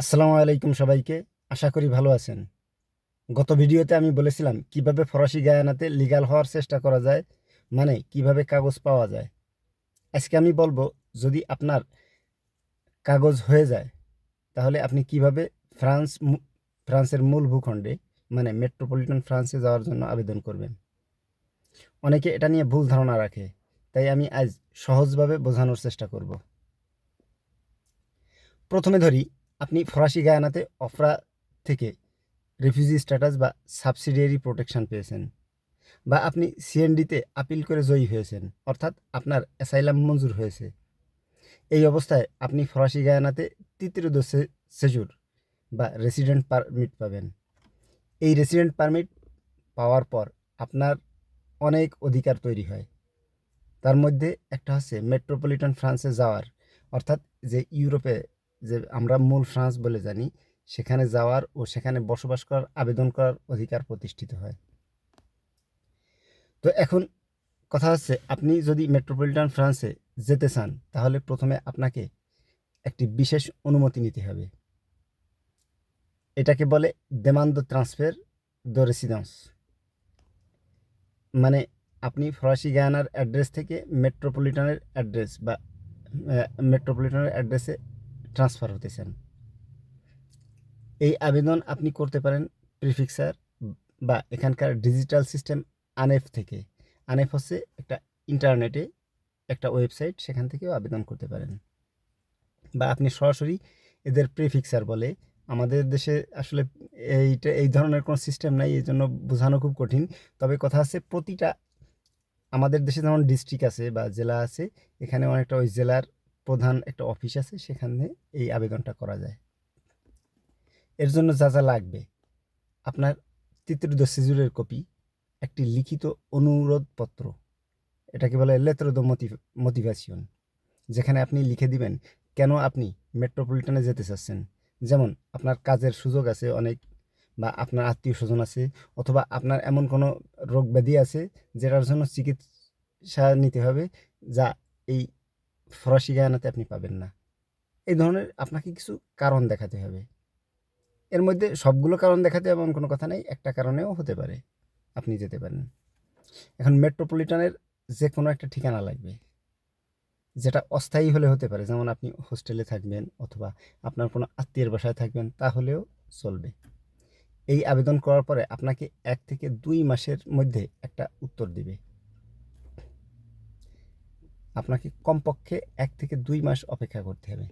আসসালামু আলাইকুম সবাইকে। আশা করি ভালো আছেন। গত ভিডিওতে আমি বলেছিলাম, কীভাবে ফরাসি গায়ানাতে লিগাল হওয়ার চেষ্টা করা যায় মানে কীভাবে কাগজ পাওয়া যায়। আজকে আমি বলব, যদি আপনার কাগজ হয়ে যায়, তাহলে আপনি কীভাবে ফ্রান্স ফ্রান্সের মূল ভূখণ্ডে মানে মেট্রোপলিটন ফ্রান্সে যাওয়ার জন্য আবেদন করবেন। অনেকে এটা নিয়ে ভুল ধারণা রাখে, তাই আমি আজ সহজভাবে বোঝানোর চেষ্টা করব। প্রথমে ধরি আপনি ফরাসি গায়ানাতে অফরা থেকে রিফিউজি স্ট্যাটাস বা সাবসিডিয়ারি প্রোটেকশন পেয়েছেন বা আপনি সিএনডিতে আপিল করে জয়ী হয়েছেন, অর্থাৎ আপনার অ্যাসাইলাম মঞ্জুর হয়েছে। এই অবস্থায় আপনি ফরাসি গায়ানাতে তৃতীয় দোষে সেজুর বা রেসিডেন্ট পারমিট পাবেন। এই রেসিডেন্ট পারমিট পাওয়ার পর আপনার অনেক অধিকার তৈরি হয়। তার মধ্যে একটা হচ্ছে মেট্রোপলিটন ফ্রান্সে যাওয়ার, অর্থাৎ যে ইউরোপে যে আমরা মূল ফ্রান্স বলে জানি, সেখানে যাওয়ার ও সেখানে বসবাস করার আবেদন করার অধিকার প্রতিষ্ঠিত হয়। তো এখন কথা হচ্ছে, আপনি যদি মেট্রোপলিটন ফ্রান্সে যেতে চান, তাহলে প্রথমে আপনাকে একটি বিশেষ অনুমতি নিতে হবে। এটাকে বলে দেমান্দ ট্রান্সফার দো রেসিডেন্স মানে আপনি ফরাসি গায়ানার অ্যাড্রেস থেকে মেট্রোপলিটনের অ্যাড্রেস বা মেট্রোপলিটনের অ্যাড্রেসে ট্রান্সফার হতে চান এই আবেদন আপনি করতে পারেন প্রিফিক্সার বা এখানকার ডিজিটাল সিস্টেম আনেফ থেকে। আনেফ হচ্ছে একটা ইন্টারনেটে একটা ওয়েবসাইট সেখান থেকেও আবেদন করতে পারেন। বা আপনি সরাসরি এদের প্রিফিক্সার বলে। আমাদের দেশে আসলে এইটা, এই ধরনের কোনো সিস্টেম নাই, এই জন্য বোঝানো খুব কঠিন। তবে কথা আছে প্রতিটা, আমাদের দেশে যেমন ডিস্ট্রিক্ট আছে বা জেলা আছে, এখানে অনেকটা ওই জেলার প্রধান একটা অফিস আছে, সেখানে এই আবেদনটা করা যায়। এর জন্য যা যা লাগবে। আপনার তৃতীয় সিজুরের কপি, একটি লিখিত অনুরোধপত্র, এটাকে বলে লেত্র দো মোটিভেশন যেখানে আপনি লিখে দিবেন কেন আপনি মেট্রোপলিটনে যেতে চাচ্ছেন। যেমন, আপনার কাজের সুযোগ আছে অনেক, বা আপনার আত্মীয় স্বজন আছে, অথবা আপনার এমন কোনো রোগ ব্যাধি আছে, যেটার জন্য চিকিৎসা নিতে হবে, যা এই ফরাসি গায়ানাতে আপনি পাবেন না। এই ধরনের আপনাকে কিছু কারণ দেখাতে হবে। এর মধ্যে সবগুলো কারণ দেখাতে হবে এমন কোনো কথা নেই, একটা কারণেও হতে পারে, আপনি যেতে পারেন। এখন মেট্রোপলিটনের যে কোনো একটা ঠিকানা লাগবে, যেটা অস্থায়ী হলে হতে পারে। যেমন আপনি হোস্টেলে থাকবেন অথবা আপনার কোনো আত্মীয়ের বাসায় থাকবেন, তাহলেও চলবে। এই আবেদন করার পরে আপনাকে এক থেকে দুই মাসের মধ্যে একটা উত্তর দিবে। আপনাকে কমপক্ষে এক থেকে দুই মাস অপেক্ষা করতে হবে।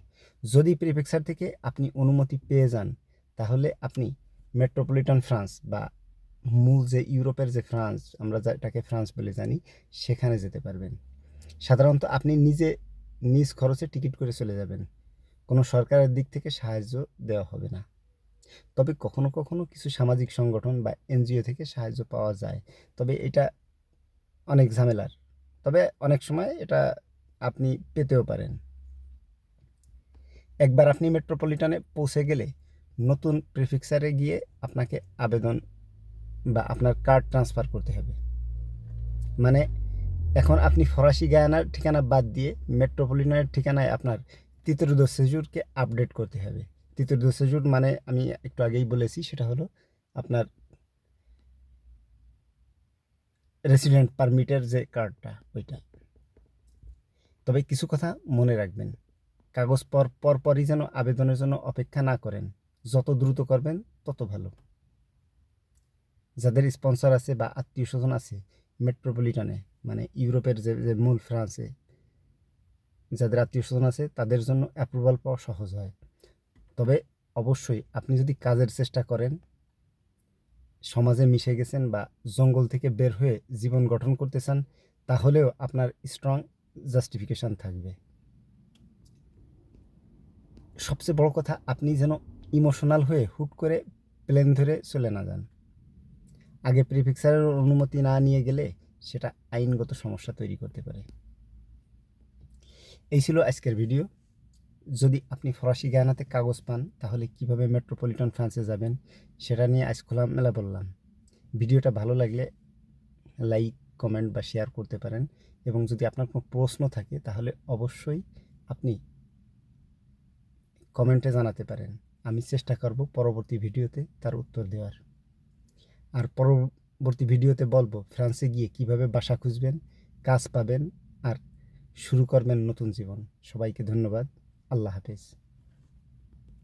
যদি প্রিফেকচার থেকে আপনি অনুমতি পেয়ে যান, তাহলে আপনি মেট্রোপলিটন ফ্রান্স বা মূল যে ইউরোপের যে ফ্রান্স আমরা যেটাকে ফ্রান্স বলে জানি, সেখানে যেতে পারবেন। সাধারণত আপনি নিজে নিজ খরচে টিকিট করে চলে যাবেন। কোনো সরকারের দিক থেকে সাহায্য দেওয়া হবে না। তবে কখনো কখনো কিছু সামাজিক সংগঠন বা এনজিও থেকে সাহায্য পাওয়া যায়। তবে এটা অনেক ঝামেলার। তবে অনেক সময় এটা আপনি পেতেও পারেন। একবার আপনি মেট্রোপলিটনে পৌঁছে গেলে নতুন প্রিফিক্সারে গিয়ে আপনাকে আবেদন বা আপনার কার্ড ট্রান্সফার করতে হবে। মানে এখন আপনি ফরাসি গায়ানার ঠিকানা বাদ দিয়ে মেট্রোপলিটনের ঠিকানায় আপনার তৃতীয় সেজুরকে আপডেট করতে হবে। তৃতীয় সেজুর মানে আমি একটু আগেই বলেছি, সেটা হলো আপনার রেসিডেন্ট পারমিটের যে কার্ডটা ওইটা। তবে কিছু কথা মনে রাখবেন। কাগজ পর পর পরই যেন আবেদনের জন্য অপেক্ষা না করেন। যত দ্রুত করবেন, তত ভালো। যাদের স্পন্সর আছে বা আত্মীয় স্বজন আছে মেট্রোপলিটনে মানে ইউরোপের যে যে মূল ফ্রান্সে যাদের আত্মীয় স্বজন আছে, তাদের জন্য অ্যাপ্রুভাল পাওয়া সহজ হয়। তবে অবশ্যই আপনি যদি কাজের চেষ্টা করেন সমাজে মিশে গেছেন বা জঙ্গল থেকে বের হয়ে জীবন গঠন করতে চান, তাহলেও আপনার স্ট্রং জাস্টিফিকেশান থাকবে। সবচেয়ে বড় কথা, আপনি যেন ইমোশনাল হয়ে হুট করে প্লেন ধরে চলে না যান। আগে প্রিফিক্সারের অনুমতি না নিয়ে গেলে সেটা আইনগত সমস্যা তৈরি করতে পারে। এই ছিল আজকের ভিডিও যদি আপনি ফরাসি গায়ানাতে কাগজ পান, তাহলে কীভাবে মেট্রোপলিটন ফ্রান্সে যাবেন, সেটা নিয়ে আজ খোলামেলা বললাম। ভিডিওটা ভালো লাগলে লাইক, কমেন্ট বা শেয়ার করতে পারেন এবং যদি আপনার কোনো প্রশ্ন থাকে, তাহলে অবশ্যই আপনি কমেন্টে জানাতে পারেন। আমি চেষ্টা করব পরবর্তী ভিডিওতে তার উত্তর দেওয়ার। আর পরবর্তী ভিডিওতে বলব, ফ্রান্সে গিয়ে কীভাবে বাসা খুঁজবেন, কাজ পাবেন আর শুরু করবেন নতুন জীবন। সবাইকে ধন্যবাদ। আল্লাহ হাফেজ